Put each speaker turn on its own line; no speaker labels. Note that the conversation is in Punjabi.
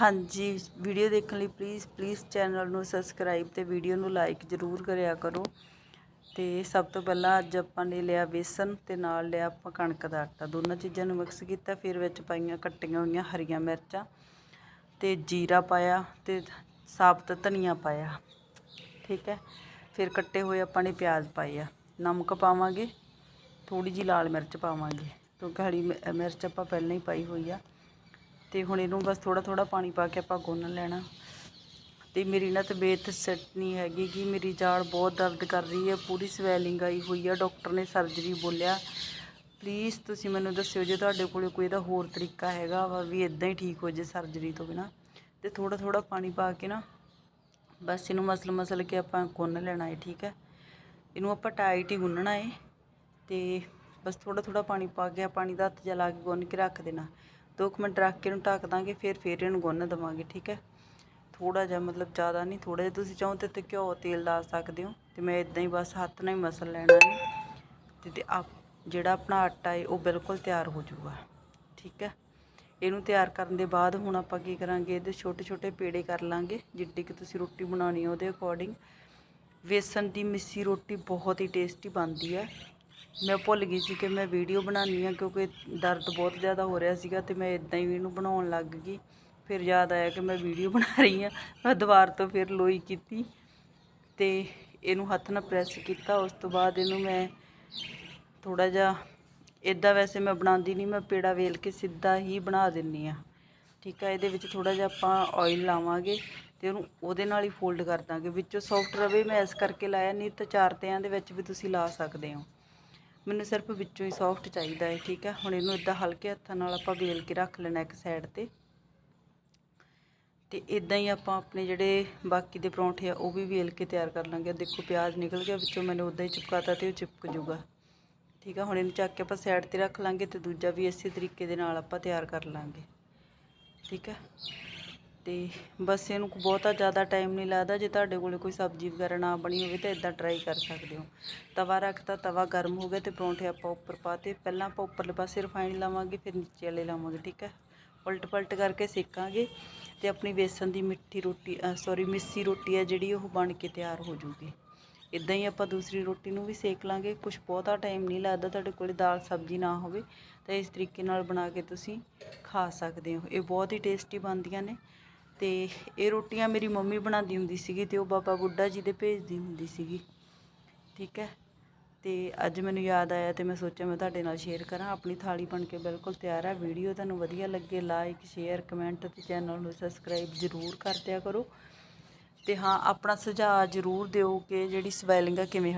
ਹਾਂਜੀ ਵੀਡੀਓ ਦੇਖਣ ਲਈ ਪਲੀਜ਼ ਪਲੀਜ਼ ਚੈਨਲ ਨੂੰ ਸਬਸਕ੍ਰਾਈਬ ਤੇ ਵੀਡੀਓ ਨੂੰ ਲਾਈਕ ਜ਼ਰੂਰ ਕਰਿਆ ਕਰੋ। ਤੇ ਸਭ ਤੋਂ ਪਹਿਲਾਂ ਅੱਜ ਆਪਾਂ ਨੇ ਲਿਆ ਬੇਸਨ ਤੇ ਨਾਲ ਲਿਆ ਆਪਾਂ ਕਣਕ ਦਾ ਆਟਾ। ਦੋਨਾਂ ਚੀਜ਼ਾਂ ਨੂੰ ਮਿਕਸ ਕੀਤਾ, ਫਿਰ ਵਿੱਚ ਪਾਈਆਂ ਕੱਟੀਆਂ ਹੋਈਆਂ ਹਰੀਆਂ ਮਿਰਚਾਂ ਤੇ ਜੀਰਾ ਪਾਇਆ ਤੇ ਸਾਬਤ ਧਨੀਆ ਪਾਇਆ। ਠੀਕ ਹੈ? ਫਿਰ ਕੱਟੇ ਹੋਏ ਆਪਾਂ ਨੇ ਪਿਆਜ਼ ਪਾਏ ਆ। ਨਮਕ ਪਾਵਾਂਗੇ ਥੋੜੀ ਜੀ ਲਾਲ ਮਿਰਚ ਪਾਵਾਂਗੇ। ਕਿਉਂਕਿ ਹਰੀ ਮਿ- ਮਿਰਚ ਆਪਾਂ ਪਹਿਲਾਂ ਹੀ ਪਾਈ ਹੋਈ ਆ। ਤੇ ਹੁਣ ਇਹਨੂੰ ਬਸ ਥੋੜਾ ਥੋੜਾ ਪਾਣੀ ਪਾ ਕੇ ਆਪਾਂ ਗੁੰਨ ਲੈਣਾ। ਤੇ ਮੇਰੀ ਨਾ ਤਬੀਅਤ ਸੈੱਟ ਨਹੀਂ ਹੈਗੀ ਕਿ ਮੇਰੀ ਜਾੜ ਬਹੁਤ ਦਰਦ ਕਰ ਰਹੀ ਹੈ। ਪੂਰੀ ਸਵੈਲਿੰਗ ਆਈ ਹੋਈ ਆ। ਡਾਕਟਰ ਨੇ ਸਰਜਰੀ ਬੋਲਿਆ। ਪਲੀਜ਼ ਤੁਸੀਂ ਮੈਨੂੰ ਦੱਸਿਓ ਜੇ ਤੁਹਾਡੇ ਕੋਲੇ ਕੋਈ ਇਹਦਾ ਹੋਰ ਤਰੀਕਾ ਹੈਗਾ ਵਾ ਵੀ ਇਦਾਂ ਹੀ ਠੀਕ ਹੋ ਜੇ ਸਰਜਰੀ ਤੋਂ ਬਿਨਾ। ਤੇ ਥੋੜਾ ਥੋੜਾ ਪਾਣੀ ਪਾ ਕੇ ਨਾ ਬਸ ਇਹਨੂੰ ਮਸਲ ਮਸਲ ਕੇ ਆਪਾਂ ਗੁੰਨ ਲੈਣਾ ਹੈ ਠੀਕ ਹੈ? ਇਹਨੂੰ ਆਪਾਂ ਟਾਈਟ ਹੀ ਗੁੰਨਣਾ ਹੈ ਤੇ ਬਸ ਥੋੜਾ ਥੋੜਾ ਪਾਣੀ ਪਾ ਕੇ ਪਾਣੀ ਦਾ ਹੱਥ ਜਿਹਾ ਲਾ ਕੇ ਗੁੰਨ ਕੇ ਰੱਖ ਦੇਣਾ। ਦੋ ਕੁ ਮਿੰਟ ਰੱਖ ਕੇ ਇਹਨੂੰ ਢੱਕ ਦਾਂਗੇ, ਫਿਰ ਫਿਰ ਇਹਨੂੰ ਗੁੰਨ ਦੇਵਾਂਗੇ, ਠੀਕ ਹੈ? ਥੋੜਾ ਜਿਹਾ ਮਤਲਬ ਜ਼ਿਆਦਾ ਨਹੀਂ ਥੋੜਾ ਜਿਹਾ। ਤੁਸੀਂ ਚਾਹੋ ਤੇ ਘਿਓ, ਤੇਲ ਲਾ ਸਕਦੇ ਹੋ। ਤੇ ਮੈਂ ਇਦਾਂ ਹੀ ਬਸ ਹੱਥ ਨਾਲ ਹੀ ਮਸਲ ਲੈਣਾ ਹੈ। ਤੇ ਆਪ ਜਿਹੜਾ ਆਪਣਾ ਆਟਾ ਹੈ, ਉਹ ਬਿਲਕੁਲ ਤਿਆਰ ਹੋ ਜਾਊਗਾ, ਠੀਕ ਹੈ? ਇਹਨੂੰ ਤਿਆਰ ਕਰਨ ਦੇ ਬਾਅਦ ਹੁਣ ਆਪਾਂ ਕੀ ਕਰਾਂਗੇ, ਇਹਦੇ ਛੋਟੇ ਛੋਟੇ ਪੇੜੇ ਕਰ ਲਾਂਗੇ, ਜਿੱਡੀ ਕਿ ਤੁਸੀਂ ਰੋਟੀ ਬਣਾਉਣੀ ਹੈ ਉਹਦੇ ਅਕੋਰਡਿੰਗ ਵੇਸਣ ਦੀ ਮਿੱਸੀ ਰੋਟੀ ਬਹੁਤ ਹੀ ਟੇਸਟੀ ਬਣਦੀ ਹੈ। ਮੈਂ ਭੁੱਲ ਗਈ ਸੀ ਕਿ ਮੈਂ ਵੀਡੀਓ ਬਣਾਉਣੀ ਆ ਕਿਉਂਕਿ ਦਰਦ ਬਹੁਤ ਜ਼ਿਆਦਾ ਹੋ ਰਿਹਾ ਸੀਗਾ ਤੇ ਮੈਂ ਇਦਾਂ ਹੀ ਇਹਨੂੰ ਬਣਾਉਣ ਲੱਗ ਗਈ। ਫਿਰ ਯਾਦ ਆਇਆ ਕਿ ਮੈਂ ਵੀਡੀਓ ਬਣਾ ਰਹੀ ਆ ਮੈਂ ਦੁਬਾਰ ਤੋਂ ਫਿਰ ਲੋਈ ਕੀਤੀ ਤੇ ਇਹਨੂੰ ਹੱਥ ਨਾਲ ਪ੍ਰੈਸ ਕੀਤਾ। ਉਸ ਤੋਂ ਬਾਅਦ ਇਹਨੂੰ ਮੈਂ ਥੋੜਾ ਜਿਹਾ ਇਦਾਂ ਵੈਸੇ ਮੈਂ ਬਣਾਉਂਦੀ ਨਹੀਂ, ਮੈਂ ਪੇੜਾ ਵੇਲ ਕੇ ਸਿੱਧਾ ਹੀ ਬਣਾ ਦਿੰਨੀ ਆ ਠੀਕ ਆ, ਇਹਦੇ ਵਿੱਚ ਥੋੜਾ ਜਿਹਾ ਆਪਾਂ ਆਇਲ ਲਾਵਾਂਗੇ ਤੇ ਉਹਨੂੰ ਉਹਦੇ ਨਾਲ ਹੀ ਫੋਲਡ ਕਰ ਦਾਂਗੇ। ਵਿੱਚੋਂ ਸੌਫਟ ਰਵੇ ਮੈਂ ਇਸ ਕਰਕੇ ਲਾਇਆ, ਨਹੀਂ ਤਾਂ ਚਾਰ ਤਿਆਂ ਦੇ ਵਿੱਚ ਵੀ ਤੁਸੀਂ ਲਾ ਸਕਦੇ ਹੋ। ਮੈਨੂੰ ਸਿਰਫ ਵਿੱਚੋਂ ਹੀ ਸੌਫਟ ਚਾਹੀਦਾ ਹੈ, ਠੀਕ ਹੈ? ਹੁਣ ਇਹਨੂੰ ਇਦਾਂ ਹਲਕੇ ਹੱਥਾਂ ਨਾਲ ਆਪਾਂ ਵੇਲ ਕੇ ਰੱਖ ਲੈਣਾ ਇੱਕ ਸਾਈਡ ਤੇ। ਤੇ ਇਦਾਂ ਹੀ ਆਪਾਂ ਆਪਣੇ ਜਿਹੜੇ ਬਾਕੀ ਦੇ ਪਰੌਂਠੇ ਆ, ਉਹ ਵੀ ਵੇਲ ਕੇ ਤਿਆਰ ਕਰ ਲਾਂਗੇ। ਦੇਖੋ, ਪਿਆਜ਼ ਨਿਕਲ ਗਿਆ, ਵਿੱਚੋਂ ਮੈਨੂੰ ਉਦਾਂ ਹੀ ਚਿਪਕਾਤਾ ਤੇ ਉਹ ਚਿਪਕ ਜੂਗਾ ਠੀਕ ਆ ਹੁਣ ਇਹਨੂੰ ਚੱਕ ਕੇ ਆਪਾਂ ਸਾਈਡ ਤੇ ਰੱਖ ਲਾਂਗੇ ਤੇ ਦੂਜਾ ਵੀ ਇਸੇ ਤਰੀਕੇ ਦੇ ਨਾਲ ਆਪਾਂ ਤਿਆਰ ਕਰ ਲਾਂਗੇ। ਠੀਕ ਹੈ? ਤੇ ਬਸ ਇਹਨੂੰ ਬਹੁਤਾ ਜ਼ਿਆਦਾ ਟਾਈਮ ਨਹੀਂ ਲੱਗਦਾ। ਜੇ ਤੁਹਾਡੇ ਕੋਲੇ ਕੋਈ ਸਬਜ਼ੀ ਵਗੈਰਾ ਨਾ ਬਣੀ ਹੋਵੇ ਤਾਂ ਇਦਾਂ ਟਰਾਈ ਕਰ ਸਕਦੇ ਹੋ। ਤਵਾ ਰੱਖਤਾ ਤਵਾ ਗਰਮ ਹੋ ਗਿਆ ਤੇ ਪਰੌਂਠੇ ਆਪਾਂ ਉੱਪਰ ਪਾਤੇ ਪਹਿਲਾਂ ਆਪਾਂ ਉੱਪਰਲੇ ਪਾਸੇ ਰਿਫਾਈਨ ਲਾਵਾਂਗੇ, ਫਿਰ ਨੀਚੇ ਵਾਲੇ ਲਾਵਾਂਗੇ, ਠੀਕ ਹੈ? ਉਲਟ ਪਲਟ ਕਰਕੇ ਸੇਕਾਂਗੇ ਤੇ ਆਪਣੀ ਬੇਸਨ ਦੀ ਮਿੱਠੀ ਰੋਟੀ ਸੌਰੀ ਮਿੱਸੀ ਰੋਟੀ ਹੈ ਜਿਹੜੀ ਉਹ ਬਣ ਕੇ ਤਿਆਰ ਹੋ ਜੂਗੀ ਇਦਾਂ ਹੀ ਆਪਾਂ ਦੂਸਰੀ ਰੋਟੀ ਨੂੰ ਵੀ ਸੇਕ ਲਾਂਗੇ। ਕੁਝ ਬਹੁਤਾ ਟਾਈਮ ਨਹੀਂ ਲੱਗਦਾ ਤੁਹਾਡੇ ਕੋਲੇ ਦਾਲ ਸਬਜ਼ੀ ਨਾ ਹੋਵੇ ਤਾਂ ਇਸ ਤਰੀਕੇ ਨਾਲ ਬਣਾ ਕੇ ਤੁਸੀਂ ਖਾ ਸਕਦੇ ਹੋ। ਇਹ ਬਹੁਤ ਹੀ ਟੇਸਟੀ ਬਣਦੀਆਂ ਨੇ। ਤੇ ਇਹ ਰੋਟੀਆਂ ਮੇਰੀ ਮੰਮੀ ਬਣਾਉਂਦੀ ਹੁੰਦੀ ਸੀਗੀ ਤੇ ਉਹ ਬਾਬਾ ਬੁੱਢਾ ਜੀ ਦੇ ਭੇਜਦੀ ਹੁੰਦੀ ਸੀਗੀ। ਠੀਕ ਹੈ? ਤੇ ਅੱਜ ਮੈਨੂੰ ਯਾਦ ਆਇਆ ਤੇ ਮੈਂ ਸੋਚਿਆ ਮੈਂ ਤੁਹਾਡੇ ਨਾਲ ਸ਼ੇਅਰ ਕਰਾਂ। ਆਪਣੀ ਥਾਲੀ ਬਣ ਕੇ ਬਿਲਕੁਲ ਤਿਆਰ ਹੈ ਵੀਡੀਓ ਤੁਹਾਨੂੰ ਵਧੀਆ ਲੱਗੇ ਲਾਈਕ ਸ਼ੇਅਰ ਕਮੈਂਟ ਤੇ ਚੈਨਲ ਨੂੰ ਸਬਸਕ੍ਰਾਈਬ ਜ਼ਰੂਰ ਕਰ ਦਿਆ ਕਰੋ। ਤੇ ਹਾਂ, ਆਪਣਾ ਸੁਝਾਅ ਜ਼ਰੂਰ ਦਿਓ ਕਿ ਜਿਹੜੀ ਸਵੈਲਿੰਗ ਆ ਕਿਵੇਂ